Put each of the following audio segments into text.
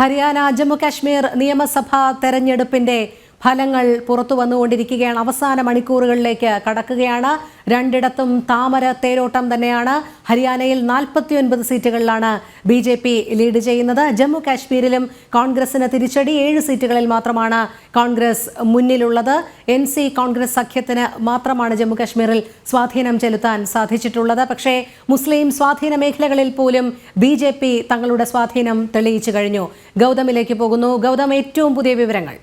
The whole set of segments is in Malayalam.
ഹരിയാന ജമ്മു കാശ്മീർ നിയമസഭാ തെരഞ്ഞെടുപ്പിന്റെ ഫലങ്ങൾ പുറത്തു വന്നുകൊണ്ടിരിക്കുകയാണ്. അവസാന മണിക്കൂറുകളിലേക്ക് കടക്കുകയാണ്. രണ്ടിടത്തും താമര തേരോട്ടം തന്നെയാണ്. ഹരിയാനയിൽ നാൽപ്പത്തിയൊൻപത് സീറ്റുകളിലാണ് ബി ജെ പി ലീഡ് ചെയ്യുന്നത്. ജമ്മു കാശ്മീരിലും കോൺഗ്രസിന് തിരിച്ചടി. ഏഴ് സീറ്റുകളിൽ മാത്രമാണ് കോൺഗ്രസ് മുന്നിലുള്ളത്. എൻ സി കോൺഗ്രസ് സഖ്യത്തിന് മാത്രമാണ് ജമ്മു കാശ്മീരിൽ സ്വാധീനം ചെലുത്താൻ സാധിച്ചിട്ടുള്ളത്. പക്ഷേ മുസ്ലിം സ്വാധീന മേഖലകളിൽ പോലും ബി ജെ പി തങ്ങളുടെ സ്വാധീനം തെളിയിച്ചു കഴിഞ്ഞു. ഗൗതമിലേക്ക് പോകുന്നു. ഗൗതം ഏറ്റവും പുതിയ വിവരങ്ങൾ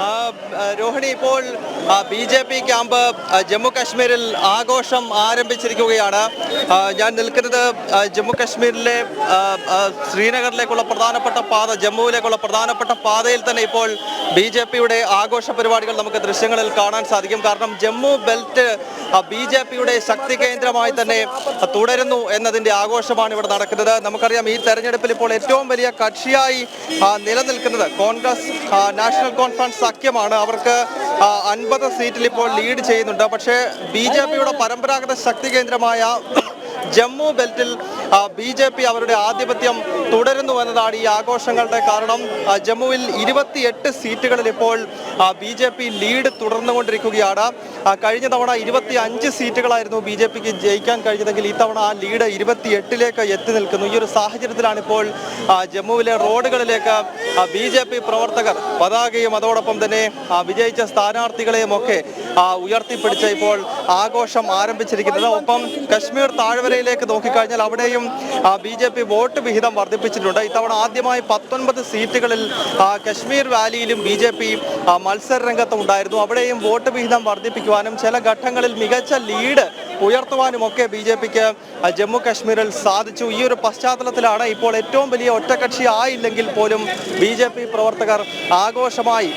ആ, ആ, രോഹിണി ഇപ്പോൾ B J P camp Jammu കാശ്മീരിൽ ആഘോഷം ആരംഭിച്ചിരിക്കുകയാണ്. ഞാൻ നിൽക്കുന്നത് ആ, ജമ്മു കാശ്മീരിലെ ആ, ആ, ശ്രീനഗറിലേക്കുള്ള പ്രധാനപ്പെട്ട പാത ജമ്മുവിലേക്കുള്ള പ്രധാനപ്പെട്ട പാതയിൽ തന്നെ ഇപ്പോൾ ബി ജെ പിയുടെ ആഘോഷ പരിപാടികൾ നമുക്ക് ദൃശ്യങ്ങളിൽ കാണാൻ സാധിക്കും. കാരണം ജമ്മു ബെൽറ്റ് ബി ജെ പിയുടെ ശക്തി കേന്ദ്രമായി തന്നെ തുടരുന്നു എന്നതിന്റെ ആഘോഷമാണ് ഇവിടെ നടക്കുന്നത്. നമുക്കറിയാം ഈ തെരഞ്ഞെടുപ്പിൽ ഇപ്പോൾ ഏറ്റവും വലിയ കക്ഷിയായി നിലനിൽക്കുന്നത് കോൺഗ്രസ് നാഷണൽ കോൺഫറൻസ് സഖ്യമാണ്. അവർക്ക് അൻപത് സീറ്റിൽ ഇപ്പോൾ ലീഡ് ചെയ്യുന്നുണ്ട്. പക്ഷേ ബി ജെ പിയുടെ പരമ്പരാഗത ശക്തി കേന്ദ്രമായ Jammu belt B J P അവരുടെ ആധിപത്യം തുടരുന്നു എന്നതാണ് ഈ ആഘോഷങ്ങളുടെ കാരണം. ജമ്മുവിൽ ഇരുപത്തിയെട്ട് സീറ്റുകളിൽ ഇപ്പോൾ ബി ജെ പി ലീഡ് തുടർന്നുകൊണ്ടിരിക്കുകയാണ്. കഴിഞ്ഞ തവണ ഇരുപത്തി അഞ്ച് സീറ്റുകളായിരുന്നു ബി ജെ പിക്ക് ജയിക്കാൻ കഴിഞ്ഞതെങ്കിൽ ഇത്തവണ ആ ലീഡ് ഇരുപത്തിയെട്ടിലേക്ക് എത്തി നിൽക്കുന്നു. ഈ ഒരു സാഹചര്യത്തിലാണ് ഇപ്പോൾ ജമ്മുവിലെ റോഡുകളിലേക്ക് ബി ജെ പി പ്രവർത്തകർ പതാകയും അതോടൊപ്പം തന്നെ വിജയിച്ച സ്ഥാനാർത്ഥികളെയും ഒക്കെ ആ, ഉയർത്തിപ്പിടിച്ച് ഇപ്പോൾ ആഘോഷം ആരംഭിച്ചിരിക്കുന്നത്. ഒപ്പം കശ്മീർ താഴ്വരയിലേക്ക് നോക്കിക്കഴിഞ്ഞാൽ അവിടെയും ബി ജെ പി വോട്ട് വിഹിതം വർദ്ധിപ്പിച്ചിട്ടുണ്ട്. ഇത്തവണ ആദ്യമായി പത്തൊൻപത് സീറ്റുകളിൽ കശ്മീർ വാലിയിലും ബി ജെ പി മത്സര രംഗത്ത് ഉണ്ടായിരുന്നു അവിടെയും വോട്ട് വിഹിതം വർദ്ധിപ്പിക്കുവാനും ചില ഘട്ടങ്ങളിൽ മികച്ച ലീഡ് ഉയർത്തുവാനും ഒക്കെ ബി ജെ പിക്ക് ജമ്മു കശ്മീരിൽ സാധിച്ചു. ഈ ഒരു പശ്ചാത്തലത്തിലാണ് ഇപ്പോൾ ഏറ്റവും വലിയ ഒറ്റകക്ഷി ആയില്ലെങ്കിൽ പോലും ബി ജെ പി പ്രവർത്തകർ ആഘോഷമായി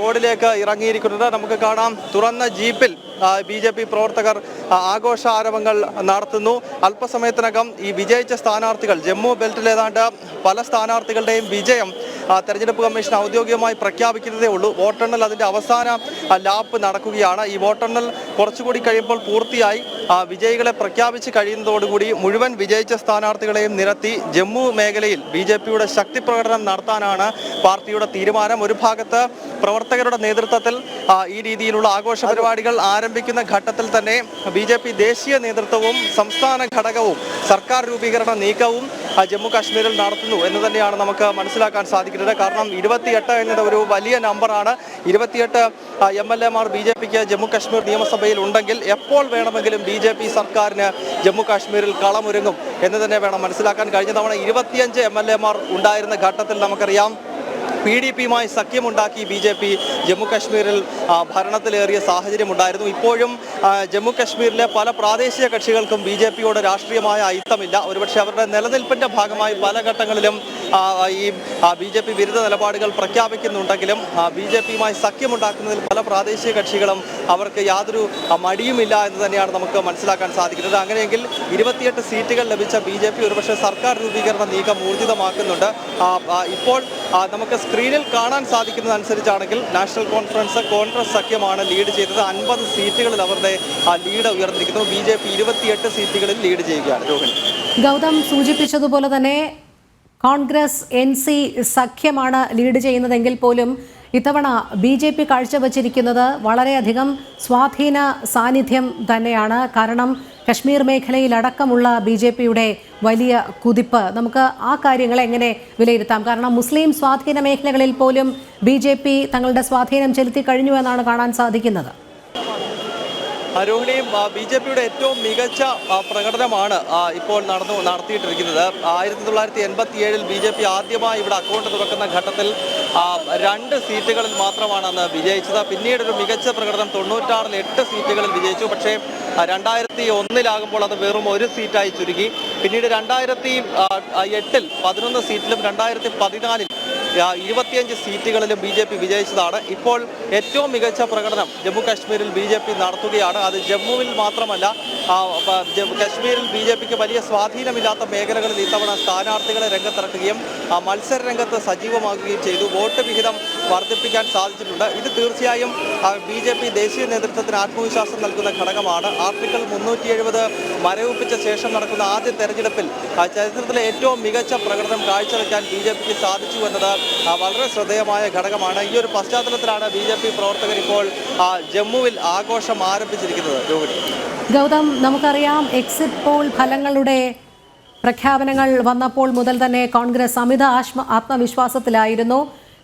റോഡിലേക്ക് ഇറങ്ങിയിരിക്കുന്നത്. നമുക്ക് കാണാം തുറന്ന ജീപ്പിൽ ബി ജെ പി പ്രവർത്തകർ ആഘോഷ ആഘോഷാരവങ്ങൾ നടത്തുന്നു. അല്പസമയത്തിനകം ഈ വിജയിച്ച സ്ഥാനാർത്ഥികൾ ജമ്മു ബെൽറ്റിൽ ഏതാണ്ട് പല സ്ഥാനാർത്ഥികളുടെയും വിജയം തെരഞ്ഞെടുപ്പ് കമ്മീഷൻ ഔദ്യോഗികമായി പ്രഖ്യാപിക്കുന്നതേ ഉള്ളൂ. വോട്ടെണ്ണൽ അതിന്റെ അവസാന ലാപ്പ് നടക്കുകയാണ്. ഈ വോട്ടെണ്ണൽ കുറച്ചുകൂടി കഴിയുമ്പോൾ പൂർത്തിയായി. വിജയികളെ പ്രഖ്യാപിച്ച് കഴിയുന്നതോടുകൂടി മുഴുവൻ വിജയിച്ച സ്ഥാനാർത്ഥികളെയും നിരത്തി ജമ്മു മേഖലയിൽ ബി ജെ പിയുടെ ശക്തി പ്രകടനം നടത്താനാണ് പാർട്ടിയുടെ തീരുമാനം. ഒരു ഭാഗത്ത് പ്രവർത്തകരുടെ നേതൃത്വത്തിൽ ഈ രീതിയിലുള്ള ആഘോഷ പരിപാടികൾ ആരംഭിക്കുന്ന ഘട്ടത്തിൽ തന്നെ ബി ദേശീയ നേതൃത്വവും സംസ്ഥാന ഘടകവും സർക്കാർ രൂപീകരണ നീക്കവും ജമ്മു കാശ്മീരിൽ നടത്തുന്നു എന്ന് തന്നെയാണ് നമുക്ക് മനസ്സിലാക്കാൻ സാധിക്കുന്നത്. കാരണം ഇരുപത്തിയെട്ട് എന്നത് ഒരു വലിയ നമ്പറാണ് ഇരുപത്തിയെട്ട് എം എൽ എമാർ ബി ജെ പിക്ക് ജമ്മു കാശ്മീർ നിയമസഭയിൽ ഉണ്ടെങ്കിൽ എപ്പോൾ വേണമെങ്കിലും ബി ജെ പി സർക്കാരിന് ജമ്മു കാശ്മീരിൽ കളമൊരുങ്ങും എന്ന് തന്നെ വേണം മനസ്സിലാക്കാൻ. കഴിഞ്ഞ തവണ ഇരുപത്തിയഞ്ച് എം എൽ എമാർ ഉണ്ടായിരുന്ന ഘട്ടത്തിൽ നമുക്കറിയാം. പി ഡി പിയുമായി സഖ്യമുണ്ടാക്കി ബി ജെ പി ജമ്മു കാശ്മീരിൽ ആ, ഭരണത്തിലേറിയ സാഹചര്യമുണ്ടായിരുന്നു ഇപ്പോഴും ജമ്മുകാശ്മീരിലെ ജമ്മു കാശ്മീരിലെ പല പ്രാദേശിക കക്ഷികൾക്കും ബി ജെ പിയോട് രാഷ്ട്രീയമായ അയിത്തമില്ല. ഒരുപക്ഷെ അവരുടെ നിലനിൽപ്പിന്റെ ഭാഗമായി പല ഘട്ടങ്ങളിലും ഈ ബി ജെ പി വിരുദ്ധ നിലപാടുകൾ പ്രഖ്യാപിക്കുന്നുണ്ടെങ്കിലും ബി ജെ പിയുമായി സഖ്യമുണ്ടാക്കുന്നതിൽ പല പ്രാദേശിക കക്ഷികളും അവർക്ക് യാതൊരു മടിയുമില്ല എന്ന് തന്നെയാണ് നമുക്ക് മനസ്സിലാക്കാൻ സാധിക്കുന്നത്. അങ്ങനെയെങ്കിൽ ഇരുപത്തിയെട്ട് സീറ്റുകൾ ലഭിച്ച ബി ജെ പി ഒരുപക്ഷെ സർക്കാർ രൂപീകരണ നീക്കം ഊർജിതമാക്കുന്നുണ്ട്. ഇപ്പോൾ നമുക്ക് സ്ക്രീനിൽ കാണാൻ സാധിക്കുന്നതനുസരിച്ചാണെങ്കിൽ നാഷണൽ കോൺഫറൻസ് കോൺഗ്രസ് സഖ്യമാണ് ലീഡ് ചെയ്തത്. അൻപത് സീറ്റുകളിൽ അവരുടെ ലീഡ് ഉയർന്നിരിക്കുന്നു. ബി ജെ പി ഇരുപത്തിയെട്ട് സീറ്റുകളിൽ ലീഡ് ചെയ്യുകയാണ്. രോഹിണി ഗൗതം സൂചിപ്പിച്ചതുപോലെ തന്നെ കോൺഗ്രസ് എൻ സി സഖ്യമാണ് ലീഡ് ചെയ്യുന്നതെങ്കിൽ പോലും ഇത്തവണ ബി ജെ പി കാഴ്ചവച്ചിരിക്കുന്നത് വളരെയധികം സ്വാധീന സാന്നിധ്യം തന്നെയാണ്. കാരണം കശ്മീർ മേഖലയിലടക്കമുള്ള ബി ജെ പിയുടെ വലിയ കുതിപ്പ്. നമുക്ക് ആ കാര്യങ്ങൾ എങ്ങനെ വിലയിരുത്താം? കാരണം മുസ്ലിം സ്വാധീന മേഖലകളിൽ പോലും ബി ജെ പി തങ്ങളുടെ സ്വാധീനം ചെലുത്തി കഴിഞ്ഞു എന്നാണ് കാണാൻ സാധിക്കുന്നത്. രോഹിണിയും ബി ജെ പിയുടെ ഏറ്റവും മികച്ച പ്രകടനമാണ് ഇപ്പോൾ നടന്നു നടത്തിയിട്ടിരിക്കുന്നത്. ആയിരത്തി തൊള്ളായിരത്തി എൺപത്തി ഏഴിൽ ബി ജെ പി ആദ്യമായി ഇവിടെ അക്കൗണ്ട് തുറക്കുന്ന ഘട്ടത്തിൽ രണ്ട് സീറ്റുകളിൽ മാത്രമാണ് അന്ന് വിജയിച്ചത്. പിന്നീട് ഒരു മികച്ച പ്രകടനം തൊണ്ണൂറ്റാറിൽ എട്ട് സീറ്റുകളിൽ വിജയിച്ചു. പക്ഷേ രണ്ടായിരത്തി ഒന്നിലാകുമ്പോൾ അത് വെറും ഒരു സീറ്റായി ചുരുങ്ങി പിന്നീട് രണ്ടായിരത്തി എട്ടിൽ പതിനൊന്ന് സീറ്റിലും രണ്ടായിരത്തി പതിനാലിൽ ഇരുപത്തിയഞ്ച് സീറ്റുകളിലും ബി ജെ പി വിജയിച്ചതാണ്. ഇപ്പോൾ ഏറ്റവും മികച്ച പ്രകടനം ജമ്മു കാശ്മീരിൽ ബി ജെ പി നടത്തുകയാണ്. അത് ജമ്മുവിൽ മാത്രമല്ല കശ്മീരിൽ ബി ജെ പിക്ക് വലിയ സ്വാധീനമില്ലാത്ത മേഖലകളിൽ ഇത്തവണ സ്ഥാനാർത്ഥികളെ രംഗത്തിറക്കുകയും മത്സര രംഗത്ത് സജീവമാക്കുകയും ചെയ്തു. വോട്ട് വിഹിതം വർദ്ധിപ്പിക്കാൻ സാധിച്ചിട്ടുണ്ട്. ഇത് തീർച്ചയായും ബി ജെ പി ദേശീയ നേതൃത്വത്തിന് ആത്മവിശ്വാസം നൽകുന്ന ഘടകമാണ്. ആർട്ടിക്കിൾ മുന്നൂറ്റി എഴുപത് മരവിപ്പിച്ച ശേഷം നടക്കുന്ന ആദ്യ തെരഞ്ഞെടുപ്പിൽ ചരിത്രത്തിലെ ഏറ്റവും മികച്ച പ്രകടനം കാഴ്ചവെക്കാൻ ബി ജെ പിക്ക് സാധിച്ചു എന്നത് വളരെ ശ്രദ്ധേയമായ ഘടകമാണ്. ഈ ഒരു പശ്ചാത്തലത്തിലാണ് ബി ജെ പി പ്രവർത്തകർ ഇപ്പോൾ ജമ്മുവിൽ ആഘോഷം ആരംഭിച്ചിരിക്കുന്നത്. രോഹിണി. ഗൗതം നമുക്കറിയാം എക്സിറ്റ് പോൾ ഫലങ്ങളുടെ പ്രഖ്യാപനങ്ങൾ വന്നപ്പോൾ മുതൽ തന്നെ കോൺഗ്രസ് അമിത ആത്മ ആത്മവിശ്വാസത്തിലായിരുന്നു.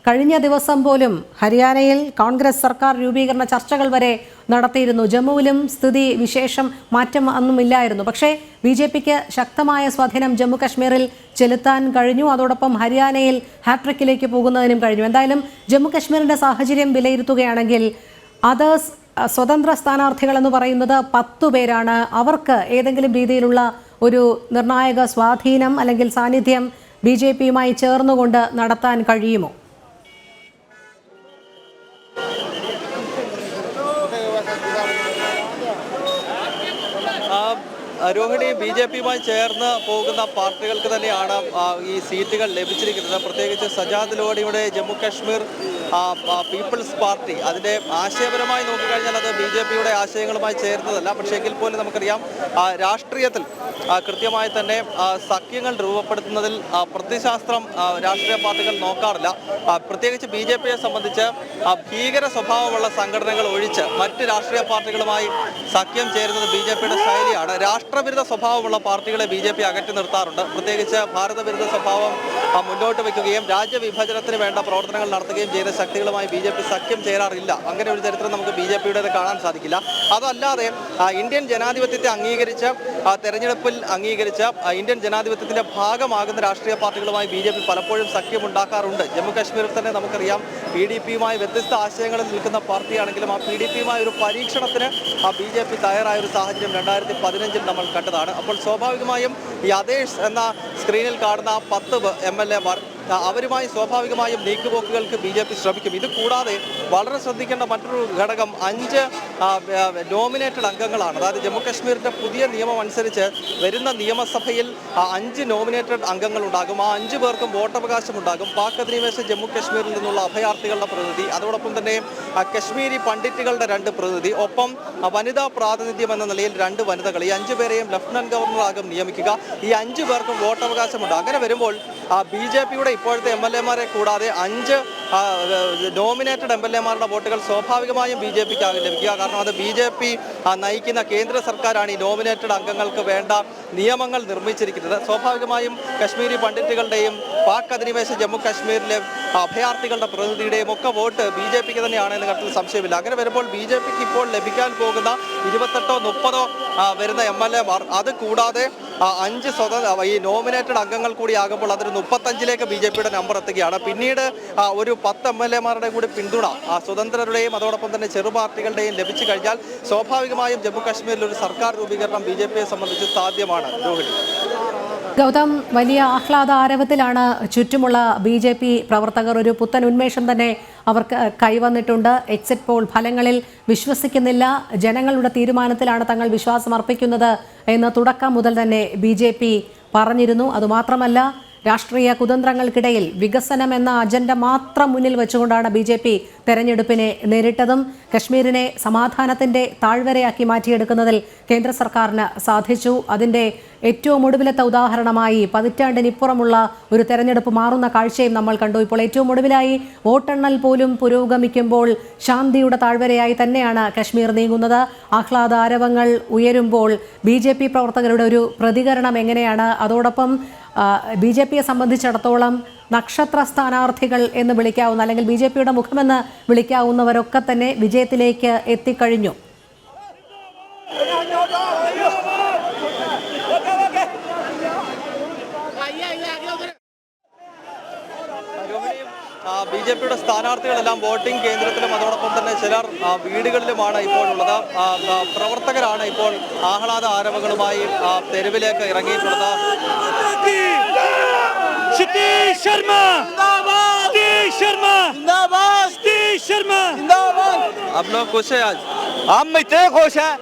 കഴിഞ്ഞ ദിവസം പോലും ഹരിയാനയിൽ കോൺഗ്രസ് സർക്കാർ രൂപീകരണ ചർച്ചകൾ വരെ നടത്തിയിരുന്നു. ജമ്മുവിലും സ്ഥിതി വിശേഷം മാറ്റം ഒന്നുമില്ലായിരുന്നു പക്ഷേ ബി ജെ പിക്ക് ശക്തമായ സ്വാധീനം ജമ്മു കശ്മീരിൽ ചെലുത്താൻ കഴിഞ്ഞു. അതോടൊപ്പം ഹരിയാനയിൽ ഹാട്രിക്കിലേക്ക് പോകുന്നതിനും കഴിഞ്ഞു. എന്തായാലും ജമ്മു കശ്മീരിന്റെ സാഹചര്യം വിലയിരുത്തുകയാണെങ്കിൽ അതേഴ്സ് സ്വതന്ത്ര സ്ഥാനാർത്ഥികൾ എന്ന് പറയുന്നത് പത്തു പേരാണ്. അവർക്ക് ഏതെങ്കിലും രീതിയിലുള്ള ഒരു നിർണായക സ്വാധീനം അല്ലെങ്കിൽ സാന്നിധ്യം ബി ജെ പിയുമായി ചേർന്നുകൊണ്ട് നടത്താൻ കഴിയുമോ? രോഹിണി ബി ജെ പിയുമായി ചേർന്ന് പോകുന്ന പാർട്ടികൾക്ക് തന്നെയാണ് ഈ സീറ്റുകൾ ലഭിച്ചിരിക്കുന്നത്. പ്രത്യേകിച്ച് സജാദ് ലോഡിയുടെ ജമ്മു കാശ്മീർ പീപ്പിൾസ് പാർട്ടി. അതിന്റെ ആശയപരമായി നോക്കിക്കഴിഞ്ഞാൽ അത് ബി ജെ പിയുടെ ആശയങ്ങളുമായി ചേർന്നതല്ല. പക്ഷേ എങ്കിൽ പോലും നമുക്കറിയാം രാഷ്ട്രീയത്തിൽ കൃത്യമായി തന്നെ സഖ്യങ്ങൾ രൂപപ്പെടുത്തുന്നതിൽ പ്രതിശാസ്ത്രം രാഷ്ട്രീയ പാർട്ടികൾ നോക്കാറില്ല. പ്രത്യേകിച്ച് ബി ജെ പിയെ സംബന്ധിച്ച് ഭീകര സ്വഭാവമുള്ള സംഘടനകൾ ഒഴിച്ച് മറ്റ് രാഷ്ട്രീയ പാർട്ടികളുമായി സഖ്യം ചേരുന്നത് ബി ജെ പിയുടെ ശൈലിയാണ്. രാഷ്ട്രവിരുദ്ധ സ്വഭാവമുള്ള പാർട്ടികളെ ബി ജെ പി അകറ്റി നിർത്താറുണ്ട്. പ്രത്യേകിച്ച് ഭാരതവിരുദ്ധ സ്വഭാവം മുന്നോട്ട് വയ്ക്കുകയും രാജ്യവിഭജനത്തിന് വേണ്ട പ്രവർത്തനങ്ങൾ നടത്തുകയും ചെയ്ത ശക്തികളുമായി ബി ജെ പി സഖ്യം ചേരാറില്ല. അങ്ങനെ ഒരു ചരിത്രം നമുക്ക് ബി ജെ കാണാൻ സാധിക്കില്ല. അതല്ലാതെ ഇന്ത്യൻ ജനാധിപത്യത്തെ അംഗീകരിച്ച് തെരഞ്ഞെടുപ്പിൽ അംഗീകരിച്ച് ഇന്ത്യൻ ജനാധിപത്യത്തിന്റെ ഭാഗമാകുന്ന രാഷ്ട്രീയ പാർട്ടികളുമായി ബി ജെ പി പലപ്പോഴും സഖ്യമുണ്ടാക്കാറുണ്ട് ജമ്മു കാശ്മീരിൽ തന്നെ നമുക്കറിയാം പി ഡി പിയുമായി വ്യത്യസ്ത ആശയങ്ങളിൽ നിൽക്കുന്ന പാർട്ടിയാണെങ്കിലും ആ പി ഡി പിയുമായി ഒരു പരീക്ഷണത്തിന് ആ ബി ജെ പി തയ്യാറായ ഒരു സാഹചര്യം രണ്ടായിരത്തി പതിനഞ്ചിൽ നമ്മൾ കണ്ടതാണ്. അപ്പോൾ സ്വാഭാവികമായും ഈ അതേഷ് എന്ന സ്ക്രീനിൽ കാണുന്ന പത്ത് എം എൽ എമാർ അവരുമായി സ്വാഭാവികമായും നീക്കുപോക്കുകൾക്ക് ബി ജെ പി ശ്രമിക്കും. ഇത് കൂടാതെ വളരെ ശ്രദ്ധിക്കേണ്ട മറ്റൊരു ഘടകം അഞ്ച് നോമിനേറ്റഡ് അംഗങ്ങളാണ്. അതായത് ജമ്മു കാശ്മീരിന്റെ പുതിയ നിയമം അനുസരിച്ച് വരുന്ന നിയമസഭയിൽ അഞ്ച് നോമിനേറ്റഡ് അംഗങ്ങൾ ഉണ്ടാകും ആ അഞ്ച് പേർക്കും വോട്ടവകാശം ഉണ്ടാകും പാക് അധിനിവേശ ജമ്മു കാശ്മീരിൽ നിന്നുള്ള അഭയാർത്ഥികളുടെ പ്രതിനിധി അതോടൊപ്പം തന്നെ കശ്മീരി പണ്ഡിറ്റുകളുടെ രണ്ട് പ്രതിനിധി ഒപ്പം വനിതാ പ്രാതിനിധ്യം എന്ന നിലയിൽ രണ്ട് വനിതകൾ. ഈ അഞ്ചു പേരെയും ലഫ്റ്റനന്റ് ഗവർണറാകും നിയമിക്കുക. ഈ അഞ്ചു പേർക്കും വോട്ടവകാശമുണ്ട്. അങ്ങനെ വരുമ്പോൾ ബി ജെ പിയുടെ ഇപ്പോഴത്തെ എം എൽ എമാരെ കൂടാതെ അഞ്ച് ഡോമിനേറ്റഡ് എം എൽ എമാരുടെ വോട്ടുകൾ സ്വാഭാവികമായും ബി ജെ പിക്ക് ലഭിക്കുക. കാരണം അത് ബി ജെ പി നയിക്കുന്ന കേന്ദ്ര സർക്കാരാണ് ഈ ഡോമിനേറ്റഡ് അംഗങ്ങൾക്ക് വേണ്ട നിയമങ്ങൾ നിർമ്മിച്ചിരിക്കുന്നത്. സ്വാഭാവികമായും കശ്മീരി പണ്ഡിറ്റുകളുടെയും പാക് അധിനിവേശ ജമ്മു കാശ്മീരിലെ അഭയാർത്ഥികളുടെ പ്രതിനിധിയുടെയും ഒക്കെ വോട്ട് ബി ജെ പിക്ക് തന്നെയാണ് എന്ന കാര്യത്തിൽ സംശയമില്ല. അങ്ങനെ വരുമ്പോൾ ബി ജെ പിക്ക് ഇപ്പോൾ ലഭിക്കാൻ പോകുന്ന ഇരുപത്തെട്ടോ മുപ്പതോ വരുന്ന എം എൽ എമാർ അത് കൂടാതെ അഞ്ച് സ്വതന്ത്ര ഈ നോമിനേറ്റഡ് അംഗങ്ങൾ കൂടി ആകുമ്പോൾ അതൊരു മുപ്പത്തഞ്ചിലേക്ക് ബി ജെ പിയുടെ നമ്പർ എത്തുകയാണ്. പിന്നീട് ഒരു പത്ത് എം എൽ എമാരുടെ കൂടി പിന്തുണ സ്വതന്ത്രരുടെയും അതോടൊപ്പം തന്നെ ചെറുപാർട്ടികളുടെയും ലഭിച്ചു കഴിഞ്ഞാൽ സ്വാഭാവികമായും ജമ്മു കാശ്മീരിൽ ഒരു സർക്കാർ രൂപീകരണം ബി ജെ പിയെ സംബന്ധിച്ച് സാധ്യമാണ്. രോഹിണി. ഗൗതം വലിയ ആഹ്ലാദ ആരവത്തിലാണ് ചുറ്റുമുള്ള ബി ജെ പി പ്രവർത്തകർ ഒരു പുത്തൻ ഉന്മേഷം തന്നെ അവർക്ക് കൈവന്നിട്ടുണ്ട് എക്സിറ്റ് പോൾ ഫലങ്ങളിൽ വിശ്വസിക്കുന്നില്ല. ജനങ്ങളുടെ തീരുമാനത്തിലാണ് തങ്ങൾ വിശ്വാസം അർപ്പിക്കുന്നത് എന്ന് തുടക്കം മുതൽ തന്നെ ബി പറഞ്ഞിരുന്നു. അതുമാത്രമല്ല രാഷ്ട്രീയ കുതന്ത്രങ്ങൾക്കിടയിൽ വികസനം എന്ന അജണ്ട മാത്രം മുന്നിൽ വെച്ചുകൊണ്ടാണ് ബി ജെ പി തെരഞ്ഞെടുപ്പിനെ നേരിട്ടതും. കശ്മീരിനെ സമാധാനത്തിന്റെ താഴ്വരയാക്കി മാറ്റിയെടുക്കുന്നതിൽ കേന്ദ്ര സർക്കാരിന് സാധിച്ചു. അതിന്റെ ഏറ്റവും ഒടുവിലത്തെ ഉദാഹരണമായി പതിറ്റാണ്ടിനിപ്പുറമുള്ള ഒരു തെരഞ്ഞെടുപ്പ് മാറുന്ന കാഴ്ചയും നമ്മൾ കണ്ടു. ഇപ്പോൾ ഏറ്റവും ഒടുവിലായി വോട്ടെണ്ണൽ പോലും പുരോഗമിക്കുമ്പോൾ ശാന്തിയുടെ താഴ്വരയായി തന്നെയാണ് കശ്മീർ നീങ്ങുന്നത്. ആഹ്ലാദാരവങ്ങൾ ഉയരുമ്പോൾ ബി പ്രവർത്തകരുടെ ഒരു പ്രതികരണം എങ്ങനെയാണ്? അതോടൊപ്പം ബി ജെ പിയെ സംബന്ധിച്ചിടത്തോളം നക്ഷത്ര സ്ഥാനാർത്ഥികൾ എന്ന് വിളിക്കാവുന്ന അല്ലെങ്കിൽ ബി ജെ പിയുടെ മുഖമെന്ന് വിളിക്കാവുന്നവരൊക്കെ തന്നെ വിജയത്തിലേക്ക് എത്തിക്കഴിഞ്ഞു. ബി ജെ പിയുടെ സ്ഥാനാർത്ഥികളെല്ലാം വോട്ടിംഗ് കേന്ദ്രത്തിലും അതോടൊപ്പം തന്നെ ചിലർ ആ, വീടുകളിലുമാണ് ഇപ്പോഴുള്ളത് ആ, ആ, പ്രവർത്തകരാണ് ഇപ്പോൾ ആഹ്ലാദ ആരവങ്ങളുമായി ആ, തെരുവിലേക്ക് ഇറങ്ങിയിട്ടുള്ളത് सतीश शर्मा सतीश शर्मा सतीश शर्मा अब लोग खुश है आज हम इतने खुश हैं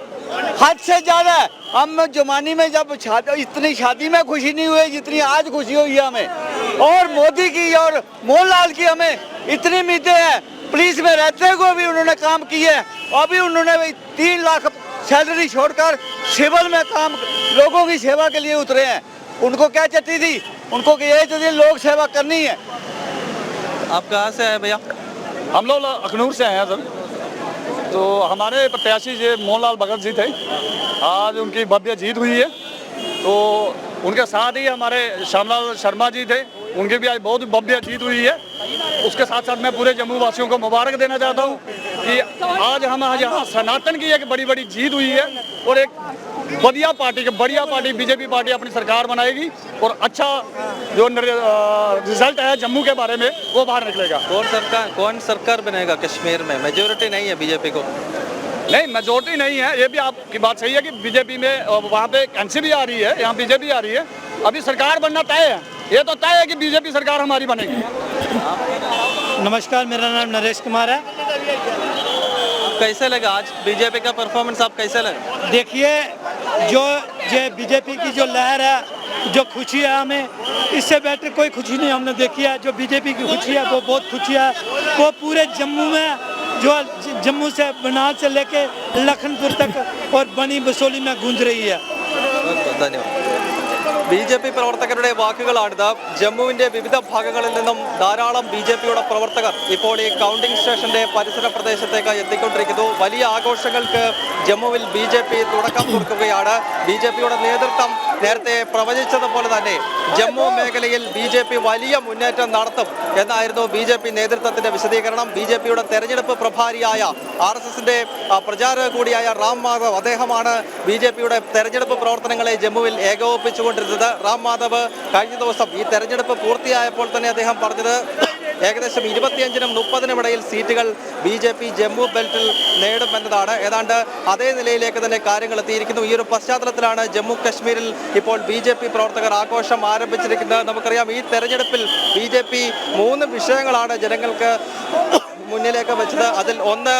हद से ज्यादा है हम जमाने में जब शादी इतनी शादी में खुशी नहीं हुई जितनी आज खुशी हुई है हमें और मोदी की और मोहनलाल की हमें इतनी उम्मीदें हैं। पुलिस में रहते हुए भी उन्होंने काम किए हैं। अभी उन्होंने भी तीन लाख सैलरी छोड़कर सिविल में काम लोगों की सेवा के लिए उतरे हैं। उनको क्या चाहती थी उनको कि ये चाहिए लोग सेवा करनी है। आप कहाँ से आए भैया? हम लोग अखनूर से आए हैं सर। तो हमारे प्रत्याशी जी मोहनलाल भगत जी थे। आज उनकी भव्य जीत हुई है। तो उनके साथ ही हमारे श्यामलाल शर्मा जी थे। उनकी भी आज बहुत भव्य जीत हुई है। उसके साथ साथ मैं पूरे जम्मू वासियों को मुबारक देना चाहता हूँ कि आज हम आज यहाँ सनातन की एक बड़ी बड़ी जीत हुई है और एक बढ़िया पार्टी बढ़िया पार्टी बीजेपी पार्टी अपनी सरकार बनाएगी और अच्छा जो रिज़ल्ट है जम्मू के बारे में वो बाहर निकलेगा। कौन सरकार कौन सरकार बनेगा कश्मीर में? मेजोरिटी नहीं है बीजेपी को। नहीं मेजोरिटी नहीं है। ये भी आपकी बात सही है कि बीजेपी में वहाँ पे एनसीपी आ रही है यहाँ बीजेपी आ रही है। अभी सरकार बनना तय है। ये तो तय है कि बीजेपी सरकार हमारी बनेगी। नमस्कार मेरा नाम नरेश कुमार है। कैसे लगा आज बीजेपी का परफॉर्मेंस आप कैसे लगे? देखिए जो ये बीजेपी की जो लहर है जो खुशी है हमें इससे बेटर कोई खुशी नहीं हमने देखी है। जो बीजेपी की खुशी है वो बहुत खुशी है। वो पूरे जम्मू में जो जम्मू से बनार से लेके लखनपुर तक और बनी बसोली में गूंज रही है। धन्यवाद। ബി ജെ പി പ്രവർത്തകരുടെ വാക്കുകളാണിത്. ജമ്മുവിന്റെ വിവിധ ഭാഗങ്ങളിൽ നിന്നും ധാരാളം ബി ജെ പിയുടെ പ്രവർത്തകർ ഇപ്പോൾ ഈ കൗണ്ടിംഗ് സ്റ്റേഷന്റെ പരിസര പ്രദേശത്തേക്ക് എത്തിക്കൊണ്ടിരിക്കുന്നു. വലിയ ആഘോഷങ്ങൾക്ക് ജമ്മുവിൽ ബി ജെ പി തുടക്കം കുറിക്കുകയാണ്. ബി ജെ പിയുടെ നേതൃത്വം നേരത്തെ പ്രവചിച്ചതുപോലെ തന്നെ ജമ്മു മേഖലയിൽ ബി ജെ പി വലിയ മുന്നേറ്റം നടത്തും എന്നായിരുന്നു ബി ജെ പി നേതൃത്വത്തിന്റെ വിശദീകരണം. ബി ജെ പിയുടെ തെരഞ്ഞെടുപ്പ് പ്രഭാരിയായ ആർ എസ് എസിന്റെ പ്രചാരക കൂടിയായ റാം മാധവ് അദ്ദേഹമാണ് ബി ജെ പിയുടെ തെരഞ്ഞെടുപ്പ് പ്രവർത്തനങ്ങളെ ജമ്മുവിൽ ഏകോപിപ്പിച്ചുകൊണ്ടിരുന്നത്. റാം മാധവ് കഴിഞ്ഞ ദിവസം ഈ തെരഞ്ഞെടുപ്പ് പൂർത്തിയായപ്പോൾ തന്നെ അദ്ദേഹം പറഞ്ഞത് ഏകദേശം ഇരുപത്തിയഞ്ചിനും മുപ്പതിനും ഇടയിൽ സീറ്റുകൾ B J P Jammu belt നേടുമെന്നതാണ്. ഏതാണ്ട് അതേ നിലയിലേക്ക് തന്നെ കാര്യങ്ങൾ എത്തിയിരിക്കുന്നു. ഈ ഒരു പശ്ചാത്തലത്തിലാണ് ജമ്മു കശ്മീരിൽ ഇപ്പോൾ ബി ജെ പി പ്രവർത്തകർ ആഘോഷം ആരംഭിച്ചിരിക്കുന്നത്. നമുക്കറിയാം ഈ തെരഞ്ഞെടുപ്പിൽ ബി ജെ പി മൂന്ന് വിഷയങ്ങളാണ് ജനങ്ങൾക്ക് മുന്നിലേക്ക് വെച്ചത്. അതിൽ ഒന്ന്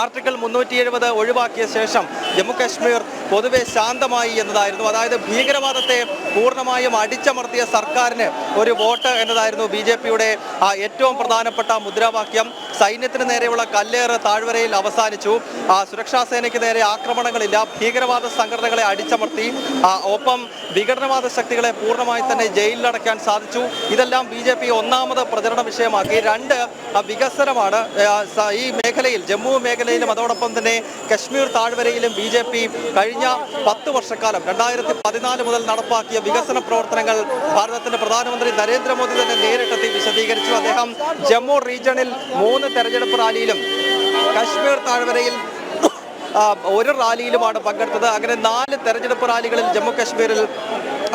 ആർട്ടിക്കിൾ മുന്നൂറ്റി എഴുപത് ഒഴിവാക്കിയ ശേഷം ജമ്മു കാശ്മീർ പൊതുവെ ശാന്തമായി എന്നതായിരുന്നു. അതായത് ഭീകരവാദത്തെ പൂർണമായും അടിച്ചമർത്തിയ സർക്കാരിന് ഒരു വോട്ട് എന്നതായിരുന്നു ബി ജെ പിയുടെ ഏറ്റവും പ്രധാനപ്പെട്ട മുദ്രാവാക്യം. സൈന്യത്തിന് നേരെയുള്ള കല്ലേറ് താഴ്വരയിൽ അവസാനിച്ചു. സുരക്ഷാ സേനയ്ക്ക് നേരെ ആക്രമണങ്ങളില്ല. ഭീകരവാദ സംഘടനകളെ അടിച്ചമർത്തി. ഒപ്പം വിഘടനവാദ ശക്തികളെ പൂർണമായി തന്നെ ജയിലിലടയ്ക്കാൻ സാധിച്ചു. ഇതെല്ലാം ബി ജെ പി ഒന്നാമത് പ്രചരണ വിഷയമാക്കി. രണ്ട് വികസനമാണ്. ഈ മേഖലയിൽ ജമ്മു മേഖലയിലും അതോടൊപ്പം തന്നെ കശ്മീർ താഴ്വരയിലും ബി ജെ പി കഴിഞ്ഞ പത്ത് വർഷക്കാലം രണ്ടായിരത്തി പതിനാല് മുതൽ നടപ്പാക്കിയ വികസന പ്രവർത്തനങ്ങൾ ഭാരതത്തിന്റെ പ്രധാനമന്ത്രി നരേന്ദ്രമോദി തന്നെ നേരിട്ടെത്തി വിശദീകരിച്ചു. അദ്ദേഹം ജമ്മു റീജിയണിൽ മൂന്ന് തെരഞ്ഞെടുപ്പ് റാലിയിലും കശ്മീർ താഴ്വരയിൽ ഒരു റാലിയിലുമാണ് പങ്കെടുത്തത്. അങ്ങനെ നാല് തെരഞ്ഞെടുപ്പ് റാലികളിൽ ജമ്മു കശ്മീരിൽ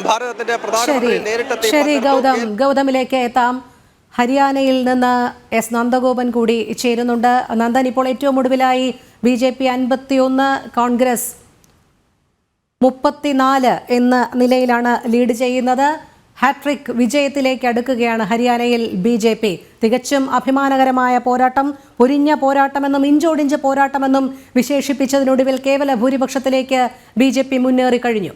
ഭാരതത്തിന്റെ പ്രധാനമന്ത്രി നേരിട്ടെത്തി ശരി പങ്കെടുത്തു. ഗൗതം. ഗൗതമിലേക്ക് എത്താം. ഹരിയാനയിൽ നിന്ന് എസ് നന്ദഗോപൻ കൂടി ചേരുന്നുണ്ട്. നന്ദൻ ഇപ്പോൾ ഏറ്റവും ഒടുവിലായി ബി ജെ പി അൻപത്തിയൊന്ന് കോൺഗ്രസ് മുപ്പത്തിനാല് എന്ന നിലയിലാണ് ലീഡ് ചെയ്യുന്നത്. ഹാട്രിക് വിജയത്തിലേക്ക് അടുക്കുകയാണ് ഹരിയാനയിൽ ബി ജെ പി. തികച്ചും അഭിമാനകരമായ പോരാട്ടം പൊരിഞ്ഞ പോരാട്ടമെന്നും ഇഞ്ചോടിഞ്ച് പോരാട്ടമെന്നും വിശേഷിപ്പിച്ചതിനൊടുവിൽ കേവല ഭൂരിപക്ഷത്തിലേക്ക് ബി ജെ പി മുന്നേറി കഴിഞ്ഞു.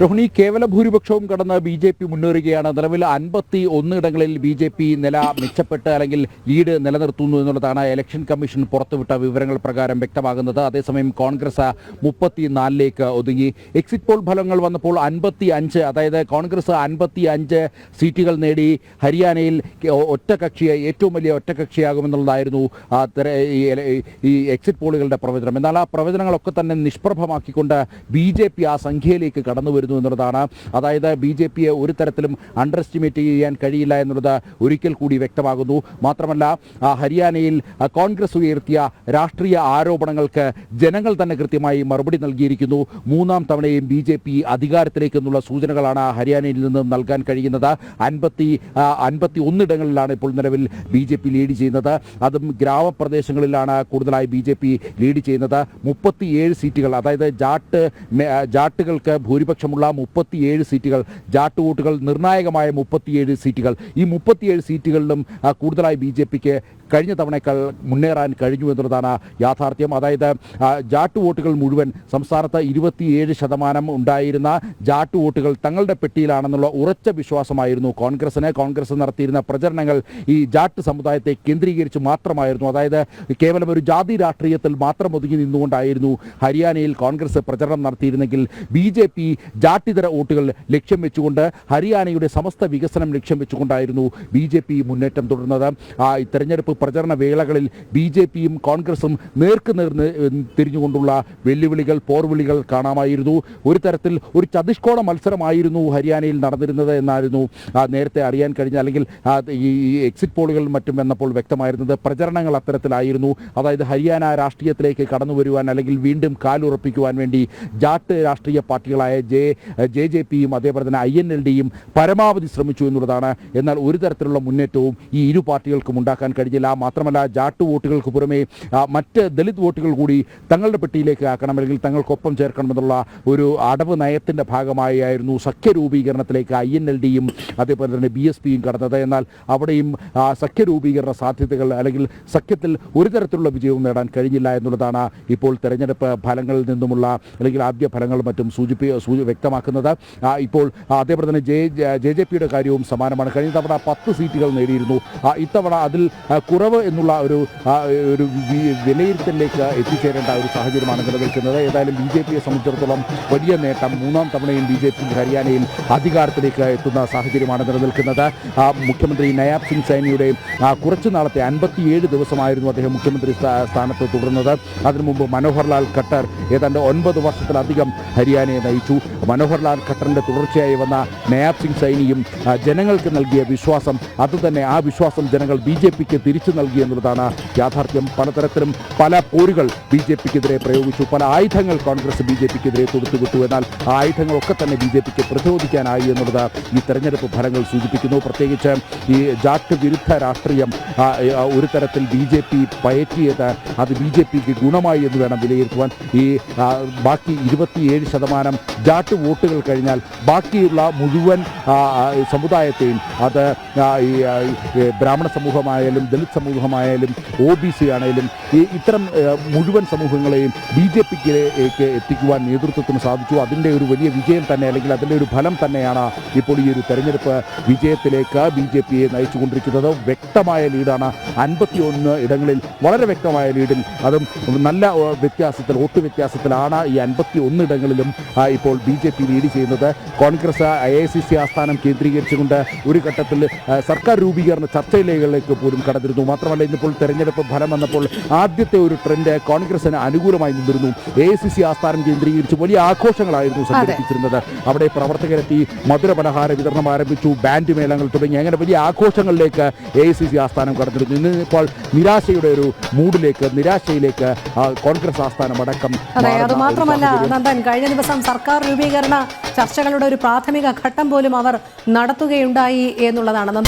രോഹിണി കേവല ഭൂരിപക്ഷവും കടന്ന് ബി ജെ പി മുന്നേറുകയാണ്. നിലവിൽ അൻപത്തി ഒന്നിടങ്ങളിൽ ബി ജെ പി നില മെച്ചപ്പെട്ട് അല്ലെങ്കിൽ ലീഡ് നിലനിർത്തുന്നു എന്നുള്ളതാണ് ഇലക്ഷൻ കമ്മീഷൻ പുറത്തുവിട്ട വിവരങ്ങൾ പ്രകാരം വ്യക്തമാകുന്നത്. അതേസമയം കോൺഗ്രസ് മുപ്പത്തിനാലിലേക്ക് ഒതുങ്ങി. എക്സിറ്റ് പോൾ ഫലങ്ങൾ വന്നപ്പോൾ അൻപത്തി അഞ്ച് അതായത് കോൺഗ്രസ് അൻപത്തി അഞ്ച് സീറ്റുകൾ നേടി. ഹരിയാനയിൽ ഒറ്റകക്ഷി ഏറ്റവും വലിയ ഒറ്റകക്ഷിയാകുമെന്നുള്ളതായിരുന്നു ഈ എക്സിറ്റ് പോളുകളുടെ പ്രവചനം. എന്നാൽ ആ പ്രവചനങ്ങളൊക്കെ തന്നെ നിഷ്പ്രഭമാക്കിക്കൊണ്ട് ബി ജെ പി ആ സംഖ്യയിലേക്ക് കടന്നു വരുന്നു എന്നുള്ളതാണ്. അതായത് ബി ജെ പിയെ ഒരു തരത്തിലും അണ്ടർ എസ്റ്റിമേറ്റ് ചെയ്യാൻ കഴിയില്ല എന്നുള്ളത് ഒരിക്കൽ കൂടി വ്യക്തമാകുന്നു. മാത്രമല്ല ഹരിയാനയിൽ കോൺഗ്രസ് ഉയർത്തിയ രാഷ്ട്രീയ ആരോപണങ്ങൾക്ക് ജനങ്ങൾ തന്നെ കൃത്യമായി മറുപടി നൽകിയിരിക്കുന്നു. മൂന്നാം തവണയും ബി ജെ പി അധികാരത്തിലേക്ക് എന്നുള്ള സൂചനകളാണ് ഹരിയാനയിൽ നിന്നും നൽകാൻ കഴിയുന്നത്. അൻപത്തി അൻപത്തി ഒന്നിടങ്ങളിലാണ് ഇപ്പോൾ നിലവിൽ ബി ജെ പി ലീഡ് ചെയ്യുന്നത്. അതും ഗ്രാമപ്രദേശങ്ങളിലാണ് കൂടുതലായി ബി ജെ പി ലീഡ് ചെയ്യുന്നത്. മുപ്പത്തിയേഴ് സീറ്റുകൾ അതായത് ജാട്ട് ജാട്ടുകൾക്ക് ആ, ഭൂരിപക്ഷമുള്ള മുപ്പത്തിയേഴ് സീറ്റുകൾ ജാട്ടുവോട്ടുകൾ നിർണായകമായ മുപ്പത്തിയേഴ് സീറ്റുകൾ. ഈ മുപ്പത്തിയേഴ് സീറ്റുകളിലും കൂടുതലായി ബി ജെ പിക്ക് കഴിഞ്ഞ തവണയേക്കാൾ മുന്നേറാൻ കഴിഞ്ഞു എന്നുള്ളതാണ് യാഥാർത്ഥ്യം. അതായത് ജാട്ട് വോട്ടുകൾ മുഴുവൻ സംസ്ഥാനത്ത് ഇരുപത്തിയേഴ് ശതമാനം ഉണ്ടായിരുന്ന ജാട്ട് വോട്ടുകൾ തങ്ങളുടെ പെട്ടിയിലാണെന്നുള്ള ഉറച്ച വിശ്വാസമായിരുന്നു കോൺഗ്രസിന് കോൺഗ്രസ് നടത്തിയിരുന്ന പ്രചരണങ്ങൾ ഈ ജാട്ട് സമുദായത്തെ കേന്ദ്രീകരിച്ച് മാത്രമായിരുന്നു. അതായത് കേവലം ഒരു ജാതി രാഷ്ട്രീയത്തിൽ മാത്രം ഒതുങ്ങി നിന്നുകൊണ്ടായിരുന്നു ഹരിയാനയിൽ കോൺഗ്രസ് പ്രചരണം നടത്തിയിരുന്നെങ്കിൽ ബി ജെ പി ജാട്ടിതര വോട്ടുകൾ ലക്ഷ്യം വെച്ചുകൊണ്ട് ഹരിയാനയുടെ സമസ്ത വികസനം ലക്ഷ്യം വെച്ചുകൊണ്ടായിരുന്നു ബി ജെ പി മുന്നേറ്റം തുടർന്നത്. ആ തെരഞ്ഞെടുപ്പ് പ്രചരണ വേളകളിൽ ബി ജെ പിയും കോൺഗ്രസും നേർക്ക് നേർന്ന് തിരിഞ്ഞുകൊണ്ടുള്ള വെല്ലുവിളികൾ പോർവിളികൾ കാണാമായിരുന്നു. ഒരു തരത്തിൽ ഒരു ചതുഷ്കോണ മത്സരമായിരുന്നു ഹരിയാനയിൽ നടന്നിരുന്നത് എന്നായിരുന്നു നേരത്തെ അറിയാൻ കഴിഞ്ഞ അല്ലെങ്കിൽ ഈ എക്സിറ്റ് പോളുകൾ മറ്റും വന്നപ്പോൾ വ്യക്തമായിരുന്നത് പ്രചരണങ്ങൾ അത്തരത്തിലായിരുന്നു. അതായത് ഹരിയാന രാഷ്ട്രീയത്തിലേക്ക് കടന്നു വരുവാൻ അല്ലെങ്കിൽ വീണ്ടും കാലുറപ്പിക്കുവാൻ വേണ്ടി ജാട്ട് രാഷ്ട്രീയ പാർട്ടികളായ ജെ ജെ ജെ പിയും അതേപോലെ തന്നെ ഐ എൻ എൽ ഡിയും പരമാവധി ശ്രമിച്ചു എന്നുള്ളതാണ്. എന്നാൽ ഒരു തരത്തിലുള്ള മുന്നേറ്റവും ഈ ഇരു പാർട്ടികൾക്കും ഉണ്ടാക്കാൻ കഴിഞ്ഞില്ല. മാത്രമല്ല ജാട്ട് വോട്ടുകൾക്ക് പുറമെ മറ്റ് ദളിത് വോട്ടുകൾ കൂടി തങ്ങളുടെ പെട്ടിയിലേക്ക് ആക്കണം അല്ലെങ്കിൽ തങ്ങൾക്കൊപ്പം ചേർക്കണമെന്നുള്ള ഒരു അടവ് നയത്തിന്റെ ഭാഗമായായിരുന്നു സഖ്യ രൂപീകരണത്തിലേക്ക് ഐ എൻ എൽ ഡിയും അതേപോലെ തന്നെ ബി എസ് പിയും കടന്നത് എന്നാൽ അവിടെയും സഖ്യരൂപീകരണ സഖ്യ രൂപീകരണ സാധ്യതകൾ അല്ലെങ്കിൽ സഖ്യത്തിൽ ഒരു തരത്തിലുള്ള വിജയവും നേടാൻ കഴിഞ്ഞില്ല എന്നുള്ളതാണ് ഇപ്പോൾ തെരഞ്ഞെടുപ്പ് ഫലങ്ങളിൽ നിന്നുമുള്ള അല്ലെങ്കിൽ ആദ്യ ഫലങ്ങൾ മറ്റും സൂചിപ്പി വ്യക്തമാക്കുന്നത് ഇപ്പോൾ അതേപോലെ തന്നെ ജെ ജെ ജെ പിയുടെ കാര്യവും സമാനമാണ് കഴിഞ്ഞ തവണ പത്ത് സീറ്റുകൾ നേടിയിരുന്നു ഇത്തവണ അതിൽ കുറവ് എന്നുള്ള ഒരു ഒരു വിലയിരുത്തലിലേക്ക് എത്തിച്ചേരേണ്ട ഒരു സാഹചര്യമാണ് നിലനിൽക്കുന്നത്. ഏതായാലും ബി ജെ പിയെ സംബന്ധിച്ചിടത്തോളം വലിയ നേട്ടം മൂന്നാം തവണയും ബി ജെ പി ഹരിയാനയിൽ അധികാരത്തിലേക്ക് എത്തുന്ന സാഹചര്യമാണ് നിലനിൽക്കുന്നത്. മുഖ്യമന്ത്രി നയാബ് സിംഗ് സൈനിയുടെ കുറച്ച് നാളത്തെ അൻപത്തിയേഴ് ദിവസമായിരുന്നു അദ്ദേഹം മുഖ്യമന്ത്രി സ്ഥാ- സ്ഥാനത്ത് തുടർന്നത്. അതിനു മുമ്പ് മനോഹർലാൽ ഖട്ടർ ഏതാണ്ട് ഒൻപത് വർഷത്തിലധികം ഹരിയാനയെ നയിച്ചു. മനോഹർലാൽ ഖട്ടറിന്റെ തുടർച്ചയായി വന്ന നയാബ് സിംഗ് സൈനിയും ജനങ്ങൾക്ക് നൽകിയ വിശ്വാസം അതുതന്നെ ആ വിശ്വാസം ജനങ്ങൾ ബി ജെ പിക്ക് തിരിച്ചു നൽകി എന്നുള്ളതാണ് യാഥാർത്ഥ്യം. പലതരത്തിലും പല പോരുകൾ ബി ജെ പിക്കെതിരെ പ്രയോഗിച്ചു. പല ആയുധങ്ങൾ കോൺഗ്രസ് ബി ജെ പിക്കെതിരെ കൊടുത്തുവിട്ടു എന്നാൽ ആ ആയുധങ്ങളൊക്കെ തന്നെ ബി ജെ പിക്ക് പ്രതിരോധിക്കാനായി എന്നുള്ളത് ഈ തെരഞ്ഞെടുപ്പ് ഫലങ്ങൾ സൂചിപ്പിക്കുന്നു. പ്രത്യേകിച്ച് ഈ ജാട്ട് വിരുദ്ധ രാഷ്ട്രീയം ഒരു തരത്തിൽ ബി ജെ പി പയറ്റിയത് അത് ബി ജെ പിക്ക് ഗുണമായി എന്ന് വേണം വിലയിരുത്തുവാൻ. ഈ ബാക്കി ഇരുപത്തിയേഴ് ശതമാനം ജാട്ട് വോട്ടുകൾ കഴിഞ്ഞാൽ ബാക്കിയുള്ള മുഴുവൻ സമുദായത്തെയും അത് ഈ ബ്രാഹ്മണ സമൂഹമായാലും ദളിത് സമൂഹമായാലും ഒ ബി സി ആണെങ്കിലും ഈ ഇത്തരം മുഴുവൻ സമൂഹങ്ങളെയും ബി ജെ പിക്ക് എത്തിക്കുവാൻ നേതൃത്വത്തിന് സാധിച്ചു. അതിന്റെ ഒരു വലിയ വിജയം തന്നെ അല്ലെങ്കിൽ അതിന്റെ ഒരു ഫലം തന്നെയാണ് ഇപ്പോൾ ഈ ഒരു തെരഞ്ഞെടുപ്പ് വിജയത്തിലേക്ക് ബി ജെ പിയെ നയിച്ചുകൊണ്ടിരിക്കുന്നത്. വ്യക്തമായ ലീഡാണ്. അൻപത്തി ഒന്ന് ഇടങ്ങളിൽ വളരെ വ്യക്തമായ ലീഡിൽ അതും നല്ല വ്യത്യാസത്തിൽ വോട്ട് വ്യത്യാസത്തിലാണ് ഈ അൻപത്തി ഒന്ന് ഇടങ്ങളിലും ഇപ്പോൾ ബി ജെ പി ലീഡ് ചെയ്യുന്നത്. Congress I I C C ആസ്ഥാനം കേന്ദ്രീകരിച്ചുകൊണ്ട് ഒരു ഘട്ടത്തിൽ സർക്കാർ രൂപീകരണ ചർച്ചയിലേക്ക് പോലും കടന്നിരുന്നു. മാത്രമല്ല ഇന്നിപ്പോൾ തെരഞ്ഞെടുപ്പ് ഫലം വന്നപ്പോൾ ആദ്യത്തെ ഒരു ട്രെൻഡ് കോൺഗ്രസിന് അനുകൂലമായി നിന്നിരുന്നു. എ സി സി ആസ്ഥാനം കേന്ദ്രീകരിച്ച് വലിയ ആഘോഷങ്ങളായിരുന്നു സംഘടിപ്പിച്ചിരുന്നത്. അവിടെ പ്രവർത്തകരെത്തി മധുര പലഹാര വിതരണം ആരംഭിച്ചു ബാൻഡ് മേളങ്ങൾ തുടങ്ങി. അങ്ങനെ വലിയ ആഘോഷങ്ങളിലേക്ക് എ സി സി ആസ്ഥാനം കടന്നിരുന്നു. ഇന്നിപ്പോൾ നിരാശയുടെ ഒരു മൂഡിലേക്ക് നിരാശയിലേക്ക് കോൺഗ്രസ് ആസ്ഥാനം അടക്കം അതെ മാത്രമല്ല. നന്ദൻ കഴിഞ്ഞ ദിവസം സർക്കാർ രൂപീകരണ ചർച്ചകളുടെ ഒരു പ്രാഥമിക ഘട്ടം പോലും അവർ നടത്തുകയുണ്ടായി എന്നുള്ളതാണ്.